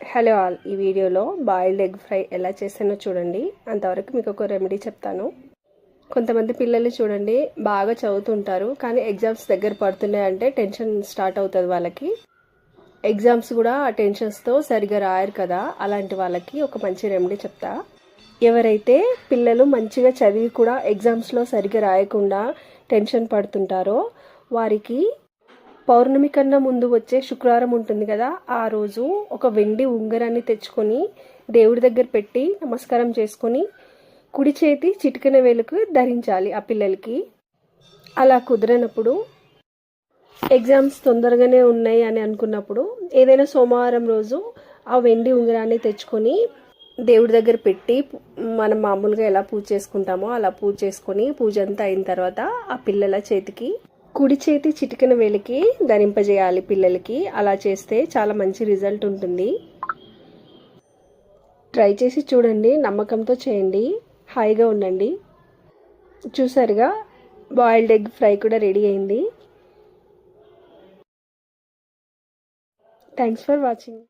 Hello all ఈ వీడియోలో boiled egg fry ఎలా చేసానో చూడండి. అంతవరకు మీకు ఒక రెమెడీ చెప్తాను. కొంతమంది పిల్లలు చూడండి బాగా చదువుతుంటారు కానీ ఎగ్జామ్స్ దగ్గర పడుతున్నాయంటే టెన్షన్ స్టార్ట్ అవుతుంది వాళ్ళకి. ఎగ్జామ్స్ కూడా ఆ టెన్షన్స్తో సరిగా రాయరు కదా అలాంటి వాళ్ళకి ఒక మంచి రెమెడీ చెప్తా. ఎవరైతే పిల్లలు మంచిగా చదివి కూడా ఎగ్జామ్స్లో సరిగా రాయకుండా టెన్షన్ పడుతుంటారో వారికి పౌర్ణమి కన్నా ముందు వచ్చే శుక్రవారం ఉంటుంది కదా ఆ రోజు ఒక వెండి ఉంగరాన్ని తెచ్చుకొని దేవుడి దగ్గర పెట్టి నమస్కారం చేసుకొని కుడి చేతి చిటికెన వేలుకు ధరించాలి ఆ పిల్లలకి. అలా కుదరనప్పుడు ఎగ్జామ్స్ తొందరగానే ఉన్నాయి అని అనుకున్నప్పుడు ఏదైనా సోమవారం రోజు ఆ వెండి ఉంగరాన్ని తెచ్చుకొని దేవుడి దగ్గర పెట్టి మనం మామూలుగా ఎలా పూజ చేసుకుంటామో అలా పూజ చేసుకొని పూజ అంతా అయిన తర్వాత ఆ పిల్లల చేతికి కుడి చేతి చిటికెన వేలికి ధరింపజేయాలి పిల్లలకి. అలా చేస్తే చాలా మంచి రిజల్ట్ ఉంటుంది. ట్రై చేసి చూడండి నమ్మకంతో చేయండి హాయిగా ఉండండి. చూసారుగా బాయిల్డ్ ఎగ్ ఫ్రై కూడా రెడీ అయింది. Thanks for watching.